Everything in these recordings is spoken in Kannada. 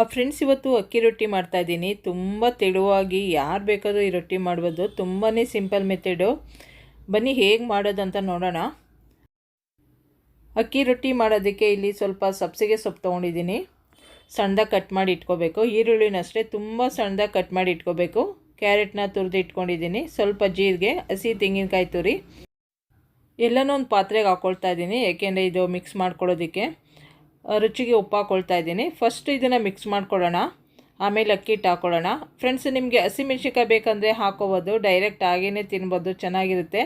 ಆ ಫ್ರೆಂಡ್ಸ್ ಇವತ್ತು ಅಕ್ಕಿ ರೊಟ್ಟಿ ಮಾಡ್ತಾಯಿದ್ದೀನಿ ತುಂಬ ತೆಳುವಾಗಿ ಯಾರು ಬೇಕಾದರೂ ಈ ರೊಟ್ಟಿ ಮಾಡ್ಬೋದು. ತುಂಬಾ ಸಿಂಪಲ್ ಮೆಥಡು. ಬನ್ನಿ, ಹೇಗೆ ಮಾಡೋದಂತ ನೋಡೋಣ. ಅಕ್ಕಿ ರೊಟ್ಟಿ ಮಾಡೋದಕ್ಕೆ ಇಲ್ಲಿ ಸ್ವಲ್ಪ ಸಬ್ಸಿಗೆ ಸೊಪ್ಪು ತೊಗೊಂಡಿದ್ದೀನಿ. ಸಣ್ಣದಾಗಿ ಕಟ್ ಮಾಡಿ ಇಟ್ಕೋಬೇಕು. ಈರುಳ್ಳಿನಷ್ಟೇ ತುಂಬ ಸಣ್ಣದಾಗಿ ಕಟ್ ಮಾಡಿ ಇಟ್ಕೋಬೇಕು. ಕ್ಯಾರೆಟ್ನ ತುರಿದು ಇಟ್ಕೊಂಡಿದ್ದೀನಿ. ಸ್ವಲ್ಪ ಜೀರಿಗೆ, ಹಸಿ ತೆಂಗಿನಕಾಯಿ ತುರಿ. ಎಲ್ಲನೂ ಒಂದು ಪಾತ್ರೆಗೆ ಹಾಕ್ಕೊಳ್ತಾ ಇದ್ದೀನಿ. ಏಕೆಂದರೆ ಇದು ಮಿಕ್ಸ್ ಮಾಡ್ಕೊಳ್ಳೋದಕ್ಕೆ. ರುಚಿಗೆ ಉಪ್ಪು ಹಾಕ್ಕೊಳ್ತಾ ಇದ್ದೀನಿ. ಫಸ್ಟ್ ಇದನ್ನು ಮಿಕ್ಸ್ ಮಾಡ್ಕೊಳ್ಳೋಣ. ಆಮೇಲೆ ಅಕ್ಕಿ ಹಿಟ್ಟು ಹಾಕ್ಕೊಳ್ಳೋಣ ಫ್ರೆಂಡ್ಸ್ ನಿಮಗೆ ಹಸಿಮೆಣ್ಸಿಕಾಯಿ ಬೇಕಂದರೆ ಹಾಕೋಬೋದು. ಡೈರೆಕ್ಟ್ ಹಾಗೇ ತಿನ್ಬೋದು. ಚೆನ್ನಾಗಿರುತ್ತೆ.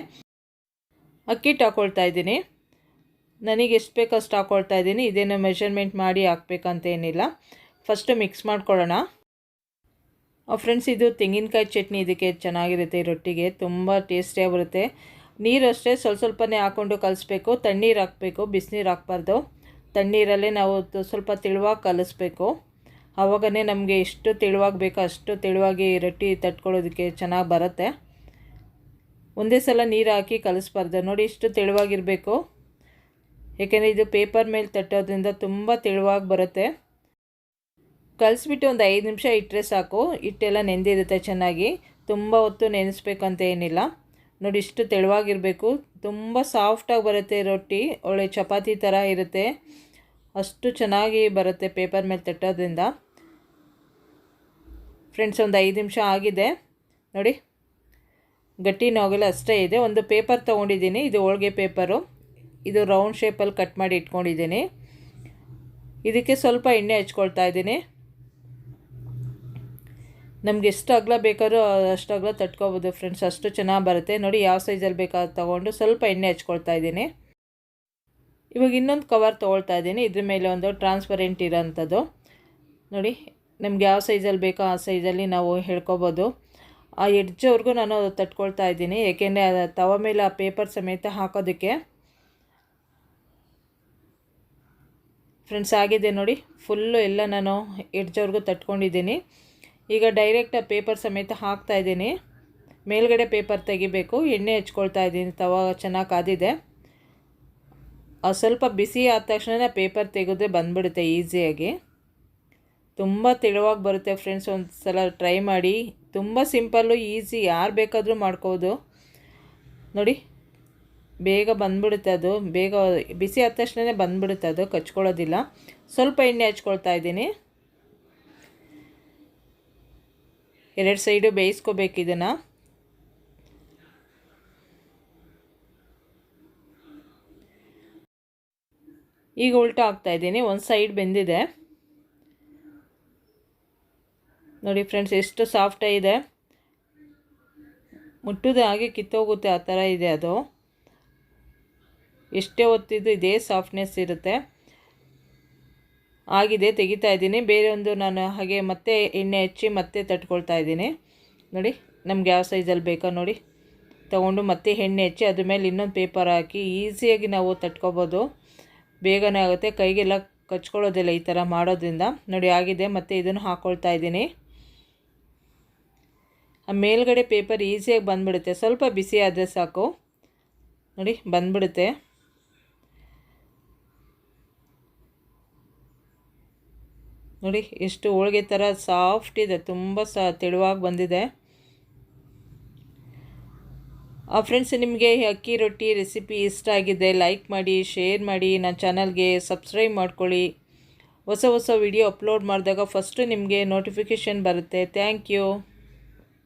ಅಕ್ಕಿ ಹಿಟ್ಟು ಹಾಕ್ಕೊಳ್ತಾ ಇದ್ದೀನಿ. ನನಗೆ ಎಷ್ಟು ಬೇಕೋ ಅಷ್ಟು ಹಾಕ್ಕೊಳ್ತಾ ಇದ್ದೀನಿ. ಇದೇನು ಮೆಷರ್ಮೆಂಟ್ ಮಾಡಿ ಹಾಕ್ಬೇಕಂತ ಏನಿಲ್ಲ. ಫಸ್ಟು ಮಿಕ್ಸ್ ಮಾಡ್ಕೊಳ್ಳೋಣ. ಫ್ರೆಂಡ್ಸ್ ಇದು ತೆಂಗಿನಕಾಯಿ ಚಟ್ನಿ. ಇದಕ್ಕೆ ಚೆನ್ನಾಗಿರುತ್ತೆ ಈ ರೊಟ್ಟಿಗೆ. ತುಂಬ ಟೇಸ್ಟಿಯಾಗಿ ಬರುತ್ತೆ. ನೀರು ಅಷ್ಟೇ ಸ್ವಲ್ಪ ಸ್ವಲ್ಪನೇ ಹಾಕ್ಕೊಂಡು ಕಲಿಸ್ಬೇಕು. ತಣ್ಣೀರು ಹಾಕಬೇಕು. ಬಿಸಿನೀರು ಹಾಕ್ಬಾರ್ದು. ತಣ್ಣೀರಲ್ಲೇ ನಾವು ಸ್ವಲ್ಪ ತೆಳುವಾಗಿ ಕಲಿಸ್ಬೇಕು. ಆವಾಗನೇ ನಮಗೆ ಎಷ್ಟು ತೆಳುವಾಗಿ ಬೇಕೋ ಅಷ್ಟು ತೆಳುವಾಗಿ ರೊಟ್ಟಿ ತಟ್ಕೊಳ್ಳೋದಕ್ಕೆ ಚೆನ್ನಾಗಿ ಬರುತ್ತೆ. ಒಂದೇ ಸಲ ನೀರು ಹಾಕಿ ಕಲಿಸ್ಬಾರ್ದು. ನೋಡಿ ಇಷ್ಟು ತೆಳುವಾಗಿರಬೇಕು. ಏಕೆಂದರೆ ಇದು ಪೇಪರ್ ಮೇಲೆ ತಟ್ಟೋದ್ರಿಂದ ತುಂಬ ತೆಳುವಾಗಿ ಬರುತ್ತೆ. ಕಲಿಸ್ಬಿಟ್ಟು ಒಂದು ಐದು ನಿಮಿಷ ಇಟ್ಟರೆ ಸಾಕು. ಹಿಟ್ಟೆಲ್ಲ ನೆಂದಿರುತ್ತೆ ಚೆನ್ನಾಗಿ. ತುಂಬ ಹೊತ್ತು ನೆನೆಸ್ಬೇಕಂತ ಏನಿಲ್ಲ. ನೋಡಿ ಇಷ್ಟು ತೆಳುವಾಗಿರಬೇಕು. ತುಂಬ ಸಾಫ್ಟಾಗಿ ಬರುತ್ತೆ ರೊಟ್ಟಿ. ಒಳ್ಳೆ ಚಪಾತಿ ಥರ ಇರುತ್ತೆ. ಅಷ್ಟು ಚೆನ್ನಾಗಿ ಬರುತ್ತೆ ಪೇಪರ್ ಮೇಲೆ ತಟ್ಟೋದ್ರಿಂದ. ಫ್ರೆಂಡ್ಸ್ ಒಂದು ಐದು ನಿಮಿಷ ಆಗಿದೆ. ನೋಡಿ, ಗಟ್ಟಿ ನೋಗಲ್ಲ ಅಷ್ಟೇ ಇದೆ. ಒಂದು ಪೇಪರ್ ತೊಗೊಂಡಿದ್ದೀನಿ. ಇದು ಹೋಳಿಗೆ ಪೇಪರು ಇದು ರೌಂಡ್ ಶೇಪಲ್ಲಿ ಕಟ್ ಮಾಡಿ ಇಟ್ಕೊಂಡಿದ್ದೀನಿ. ಇದಕ್ಕೆ ಸ್ವಲ್ಪ ಎಣ್ಣೆ ಹಚ್ಕೊಳ್ತಾ ಇದ್ದೀನಿ. ನಮ್ಗೆ ಎಷ್ಟು ಅಗಲ ಬೇಕಾದ್ರೂ ಅಷ್ಟು ಅಗಲ ತಟ್ಕೋಬೋದು ಫ್ರೆಂಡ್ಸ್ ಅಷ್ಟು ಚೆನ್ನಾಗಿ ಬರುತ್ತೆ. ನೋಡಿ, ಯಾವ ಸೈಜಲ್ಲಿ ಬೇಕಾದ ತೊಗೊಂಡು ಸ್ವಲ್ಪ ಎಣ್ಣೆ ಹಚ್ಕೊಳ್ತಾ ಇದ್ದೀನಿ. ಇವಾಗ ಇನ್ನೊಂದು ಕವರ್ ತೊಗೊಳ್ತಾ ಇದ್ದೀನಿ. ಇದ್ರ ಮೇಲೆ ಒಂದು ಟ್ರಾನ್ಸ್ಪರೆಂಟ್ ಇರೋಂಥದ್ದು. ನೋಡಿ, ನಮ್ಗೆ ಯಾವ ಸೈಜಲ್ಲಿ ಬೇಕೋ ಆ ಸೈಜಲ್ಲಿ ನಾವು ಹೇಳ್ಕೊಬೋದು. ಆ ಎಡ್ಜವ್ರಿಗೂ ನಾನು ತಟ್ಕೊಳ್ತಾ ಇದ್ದೀನಿ. ಏಕೆಂದರೆ ತವ ಮೇಲೆ ಆ ಪೇಪರ್ ಸಮೇತ ಹಾಕೋದಕ್ಕೆ ಫ್ರೆಂಡ್ಸ್ ಆಗಿದೆ ನೋಡಿ. ಫುಲ್ಲು ಎಲ್ಲ ನಾನು ಎಡ್ಜವ್ರಿಗೂ ತಟ್ಕೊಂಡಿದ್ದೀನಿ. ಈಗ ಡೈರೆಕ್ಟ್ ಆ ಪೇಪರ್ ಸಮೇತ ಹಾಕ್ತಾ ಇದ್ದೀನಿ. ಮೇಲ್ಗಡೆ ಪೇಪರ್ ತೆಗಿಬೇಕು. ಎಣ್ಣೆ ಹಚ್ಕೊಳ್ತಾ ಇದ್ದೀನಿ. ತವ ಚೆನ್ನಾಗಿ ಕಾದಿದೆ. ಸ್ವಲ್ಪ ಬಿಸಿ ಆದ ತಕ್ಷಣ ಪೇಪರ್ ತೆಗೆದ್ರೆ ಬಂದುಬಿಡುತ್ತೆ ಈಸಿಯಾಗಿ. ತುಂಬ ತೆಳುವಾಗಿ ಬರುತ್ತೆ ಫ್ರೆಂಡ್ಸ್ ಒಂದು ಸಲ ಟ್ರೈ ಮಾಡಿ. ತುಂಬ ಸಿಂಪಲ್ಲು, ಈಸಿ, ಯಾರು ಬೇಕಾದರೂ ಮಾಡ್ಕೋಬೋದು. ನೋಡಿ, ಬೇಗ ಬಂದುಬಿಡುತ್ತೆ ಅದು. ಬೇಗ ಬಿಸಿ ಆದ ತಕ್ಷಣ ಬಂದುಬಿಡುತ್ತೆ ಅದು, ಕಚ್ಕೊಳ್ಳೋದಿಲ್ಲ. ಸ್ವಲ್ಪ ಎಣ್ಣೆ ಹಚ್ಕೊಳ್ತಾ ಇದ್ದೀನಿ. ಎರಡು ಸೈಡು ಬೇಯಿಸ್ಕೋಬೇಕು ಇದನ್ನು. ಈಗ ಉಲ್ಟಾ ಇದ್ದೀನಿ. ಒಂದು ಸೈಡ್ ಬೆಂದಿದೆ. ನೋಡಿ ಫ್ರೆಂಡ್ಸ್ ಎಷ್ಟು ಸಾಫ್ಟ್ ಇದೆ. ಮುಟ್ಟುದು ಹಾಗೆ ಕಿತ್ತೋಗುತ್ತೆ ಆ ಥರ ಇದೆ ಅದು. ಎಷ್ಟೇ ಹೊತ್ತಿದ್ದು ಇದೇ ಸಾಫ್ಟ್ನೆಸ್ ಇರುತ್ತೆ. ಆಗಿದೆ, ತೆಗಿತಾ ಇದ್ದೀನಿ. ಬೇರೆ ಒಂದು ನಾನು ಹಾಗೆ ಮತ್ತೆ ಎಣ್ಣೆ ಹಚ್ಚಿ ಮತ್ತೆ ತಟ್ಕೊಳ್ತಾ ಇದ್ದೀನಿ. ನೋಡಿ, ನಮ್ಗೆ ಯಾವ ಸೈಜಲ್ಲಿ ಬೇಕೋ ನೋಡಿ. ತಗೊಂಡು ಮತ್ತೆ ಎಣ್ಣೆ ಹಚ್ಚಿ ಅದ್ರ ಮೇಲೆ ಇನ್ನೊಂದು ಪೇಪರ್ ಹಾಕಿ ಈಸಿಯಾಗಿ ನಾವು ತಟ್ಕೊಬೋದು. ಬೇಗನೆ ಆಗುತ್ತೆ. ಕೈಗೆಲ್ಲ ಕಚ್ಕೊಳ್ಳೋದಿಲ್ಲ ಈ ಥರ ಮಾಡೋದ್ರಿಂದ. ನೋಡಿ, ಆಗಿದೆ. ಮತ್ತು ಇದನ್ನು ಹಾಕ್ಕೊಳ್ತಾ ಇದ್ದೀನಿ. ಆ ಮೇಲ್ಗಡೆ ಪೇಪರ್ ಈಸಿಯಾಗಿ ಬಂದುಬಿಡುತ್ತೆ. ಸ್ವಲ್ಪ ಬಿಸಿ ಆದರೆ ಸಾಕು. ನೋಡಿ, ಬಂದ್ಬಿಡುತ್ತೆ. ನೋಡಿ, ಎಷ್ಟು ಹೋಳಿಗೆ ಥರ ಸಾಫ್ಟ್ ಇದೆ. ತುಂಬ ಸ ತೆಳುವಾಗಿ ಬಂದಿದೆ. ಫ್ರೆಂಡ್ಸ್ ನಿಮಗೆ ಅಕ್ಕಿ ರೊಟ್ಟಿ ರೆಸಿಪಿ ಇಷ್ಟ ಆಗಿದೆ ಲೈಕ್ ಮಾಡಿ ಶೇರ್ ಮಾಡಿ ನನ್ನ ಚಾನಲ್ಗೆ ಸಬ್ಸ್ಕ್ರೈಬ್ ಮಾಡ್ಕೊಳ್ಳಿ. ಹೊಸ ಹೊಸ ವಿಡಿಯೋ ಅಪ್ಲೋಡ್ ಮಾಡಿದಾಗ ಫಸ್ಟು ನಿಮಗೆ ನೋಟಿಫಿಕೇಷನ್ ಬರುತ್ತೆ. Thank you